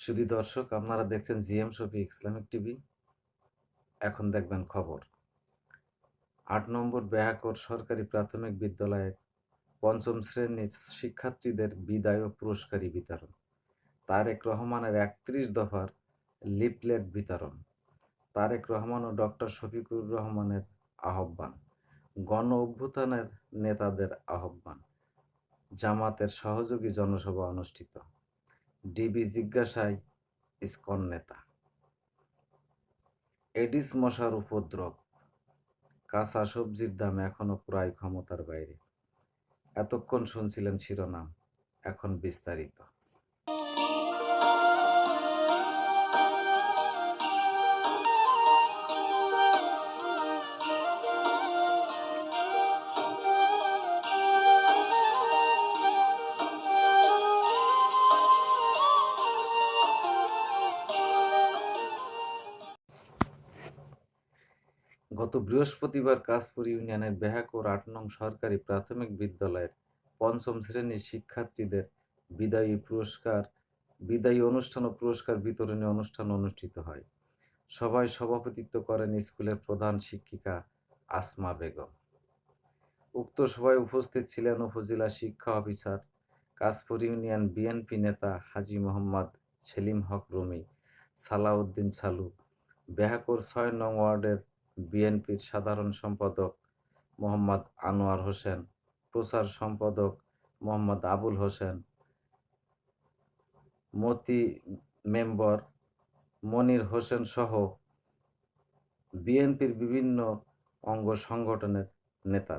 সুধী দর্শক, আপনারা দেখছেন জিএম শফি ইসলামিক টিভি। এখন দেখবেন খবর। আট নম্বর বেহাকর সরকারি প্রাথমিক বিদ্যালয়ের পঞ্চম শ্রেণির শিক্ষার্থীদের বিদায় ও পুরস্কারী বিতরণ। তারেক রহমানের একত্রিশ দফার লিপলেট বিতরণ। তারেক রহমান ও ডক্টর শফিকুর রহমানের আহ্বান। গণ অভ্যুত্থানের নেতাদের আহ্বান। জামাতের সহযোগী জনসভা অনুষ্ঠিত। ডিবি জিজ্ঞাসায়, ইস্কন নেতা, এডিস মশার উপদ্রব, কাঁচা সবজির দাম এখনও প্রায় ক্ষমতার বাইরে। এতক্ষণ শুনছিলেন শিরোনাম, এখন বিস্তারিত। গত বৃহস্পতিবার কাশপুর ইউনিয়নের বেহাকুর আট নং সরকারি প্রাথমিক বিদ্যালয়ের পঞ্চম শ্রেণির শিক্ষার্থীদের বিদায়ী পুরস্কার, বিদায়ী অনুষ্ঠান ও পুরস্কার বিতরণী অনুষ্ঠান অনুষ্ঠিত হয়। সভায় সভাপতিত্ব করেন স্কুলের প্রধান শিক্ষিকা আসমা বেগম। উক্ত সভায় উপস্থিত ছিলেন উপজেলা শিক্ষা অফিসার, কাশপুর ইউনিয়ন বিএনপি নেতা হাজি মোহাম্মদ সেলিম হক রুমি, সালাউদ্দিন সালু, বেহাকোর ছয় নং ওয়ার্ডের বিএনপির সাধারণ সম্পাদক মোহাম্মদ আনোয়ার হোসেন, প্রচার সম্পাদক মোহাম্মদ আবুল হোসেন, মতি মেম্বর মনির হোসেন সহ বিএনপির বিভিন্ন অঙ্গ সংগঠনের নেতা।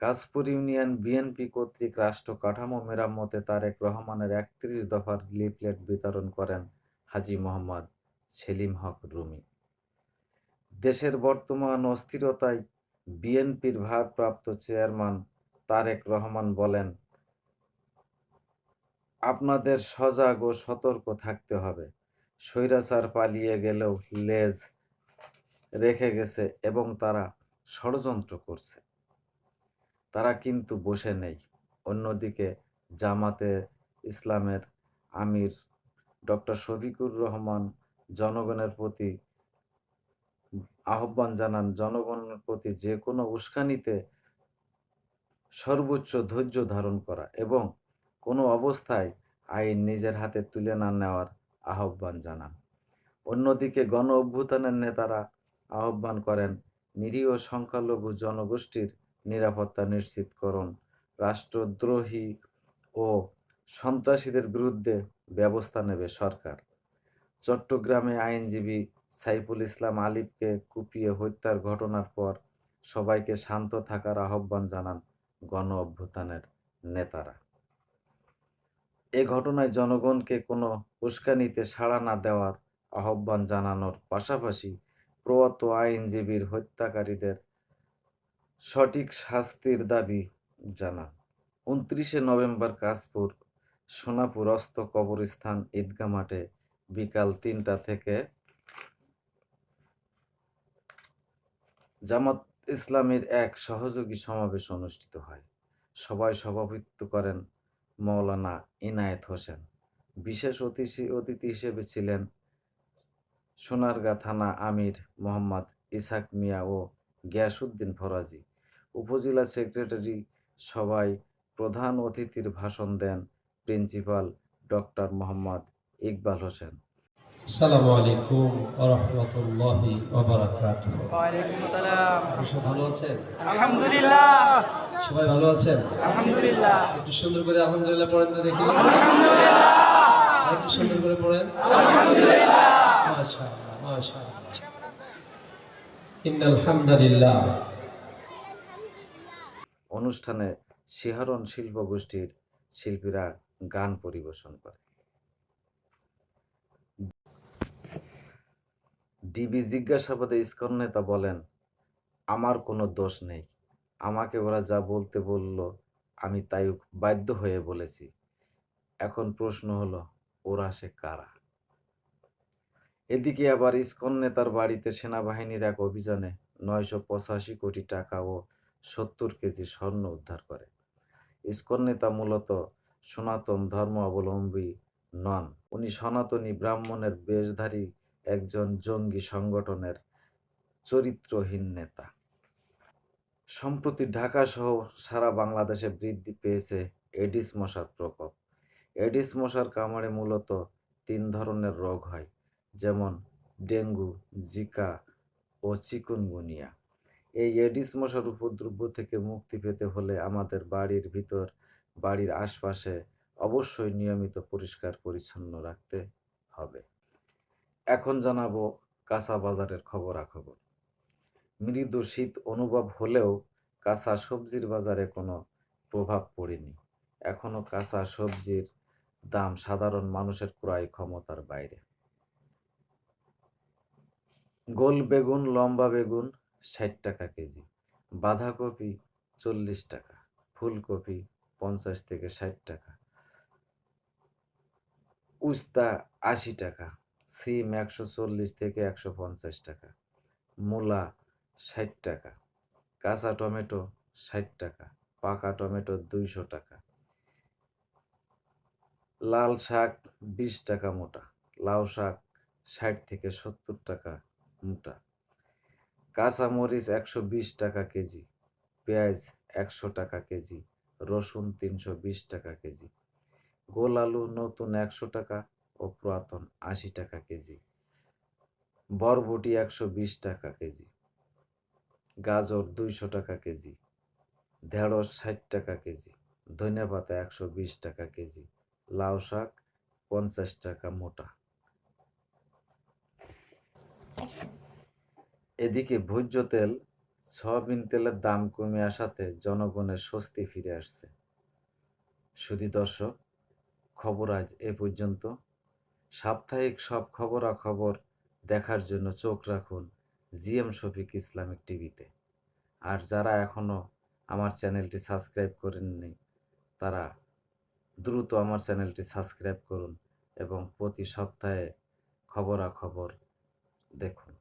কাশপুর ইউনিয়ন বিএনপি কর্তৃক রাষ্ট্র কাঠামো মেরামতে তারেক রহমানের একত্রিশ দফার লিফলেট বিতরণ করেন হাজি মোহাম্মদ সেলিম হক রুমি। দেশের বর্তমান অস্থিরতায় বিএনপির ভারপ্রাপ্ত চেয়ারম্যান তারেক রহমান বলেন, আপনাদের সজাগ ও সতর্ক থাকতে হবে। স্বৈরাচার পালিয়ে গেলেও লেজ রেখে গেছে এবং তারা ষড়যন্ত্র করছে। তারা কিন্তু বসে নেই। অন্যদিকে জামাতে ইসলামের আমির ডক্টর শফিকুর রহমান জনগণের প্রতি আহ্বান জানান জনগণের প্রতি যে কোনো উস্কানিতে সর্বোচ্চ ধৈর্য ধারণ করা এবং কোনো অবস্থায় আইন নিজের হাতে তুলে না নেওয়ার আহ্বান জানান। অন্যদিকে গণ অভ্যুত্থানের নেতারা আহ্বান করেন, নিরীহ সংখ্যালঘু জনগোষ্ঠীর নিরাপত্তা নিশ্চিতকরণ রাষ্ট্রদ্রোহী ও সন্ত্রাসীদের বিরুদ্ধে ব্যবস্থা নেবে সরকার। চট্টগ্রামে আইনজীবী সাইফুল ইসলাম আলিফকে কুপিয়ে হত্যার ঘটনার পর সবাইকে শান্ত থাকার আহ্বান জানান গণ অভ্যুত্থানের নেতারা। এ ঘটনায় জনগণকে কোনো উস্কানিতে সাড়া না দেওয়ার আহ্বান জানানোর পাশাপাশি প্রয়াত আইনজীবীর হত্যাকারীদের সঠিক শাস্তির দাবি জানান। উনত্রিশে নভেম্বর কাশপুর সোনাপুর অস্ত কবরস্থান ঈদগা মাঠে বিকাল তিনটা থেকে জামাত ইসলামের এক সহযোগী সমাবেশ অনুষ্ঠিত হয়। সবাই সভাপতিত্ব করেন মৌলানা ইনায়েত হোসেন। বিশেষ অতিথি অতিথি হিসেবে ছিলেন সোনারগাঁ থানা আমির মোহাম্মদ ইসাক মিয়া ও গিয়াসুদ্দিন ফরাজি। উপজেলা সেক্রেটারি সবাই প্রধান অতিথির ভাষণ দেন প্রিন্সিপাল ডক্টর মোহাম্মদ ইকবাল হোসেন। আসসালামু আলাইকুম আসসালাম। ভালো আছেন? আলহামদুলিল্লাহ। সবাই ভালো আছেন? আলহামদুলিল্লাহ। একটু সুন্দর করে আলহামদুলিল্লাহ পড়েন তো দেখি। আর একটু সুন্দর করে পড়েন। মাশাআল্লাহ মাশাআল্লাহ। ইন্নাল হামদুলিল্লাহ অনুষ্ঠানে শিহরণ শিল্প গোষ্ঠীর শিল্পীরা গান পরিবেশন করে। ডিবি জিজ্ঞাসাবাদে ইস্কন নেতা বলেন, আমার কোনো দোষ নেই। আমাকে ওরা যা বলতে বলল, আমি তাই বাধ্য হয়ে বলেছি। এখন প্রশ্ন হলো, ওরা সে কারা? এদিকে আবার ইস্কন নেতার বাড়িতে সেনাবাহিনীর এক অভিযানে নয়শো পঁচাশি কোটি টাকা ও সত্তর কেজি স্বর্ণ উদ্ধার করে। ইস্কন নেতা মূলত সনাতন ধর্ম অবলম্বী নন। উনি সনাতনী ব্রাহ্মণের বেশধারী একজন জঙ্গি সংগঠনের চরিত্রহীন নেতা। সম্প্রতি ঢাকা সহ সারা বাংলাদেশে বৃদ্ধি পেয়েছে এডিস মশার প্রকোপ। এডিস মশার কামড়ে মূলত তিন ধরনের রোগ হয়, যেমন ডেঙ্গু, জিকা ও চিকুনগুনিয়া। এই এডিস মশার উপদ্রব থেকে মুক্তি পেতে হলে আমাদের বাড়ির ভিতর, বাড়ির আশপাশে অবশ্যই নিয়মিত পরিষ্কার পরিচ্ছন্ন রাখতে এখন জানাব কাঁচা বাজারের খবরাখবর। মৃদু শীত অনুভব হলেও কাঁচা সবজির বাজারে কোনো প্রভাব পড়েনি। এখনও কাঁচা সবজির দাম সাধারণ মানুষের ক্রয় ক্ষমতার বাইরে। গোল বেগুন, লম্বা বেগুন ষাট টাকা কেজি, বাঁধাকপি চল্লিশ টাকা, ফুলকপি পঞ্চাশ থেকে ষাট টাকা, উস্তা আশি টাকা সিম একশো চল্লিশ থেকে একশো পঞ্চাশ টাকা, মূলা ষাট টাকা, কাঁচা টমেটো ষাট টাকা, পাকা টমেটো দুইশো টাকা, লাল শাক বিশ টাকা মোটা, লাউ শাক ষাট থেকে সত্তর টাকা মোটা, কাঁচা মরিচ একশো বিশ টাকা কেজি, পেঁয়াজ একশো টাকা কেজি, রসুন তিনশো বিশ টাকা কেজি, গোল আলু নতুন একশো টাকা ও পুরাতন আশি টাকা কেজি। বরবটি একশো বিশ টাকা কেজি। গাজর দুইশো টাকা কেজি। ঢেঁড়স ষাট টাকা কেজি। ধনিয়া পাতা একশো বিশ টাকা কেজি। লাউ শাক পঞ্চাশ টাকা মোটা। এদিকে ভোজ্য তেল, সয়াবিন তেলের দাম কমে আসাতে জনগণের স্বস্তি ফিরে আসছে। শুধু দর্শক, খবর আজ এ পর্যন্ত। সাপ্তাহিক সব খবরাখবর দেখার জন্য চোখ রাখুন জিএম শফিক ইসলামিক টিভিতে। আর যারা এখনও আমার চ্যানেলটি সাবস্ক্রাইব করেননি, তারা দ্রুত আমার চ্যানেলটি সাবস্ক্রাইব করুন এবং প্রতি সপ্তাহে খবরাখবর দেখুন।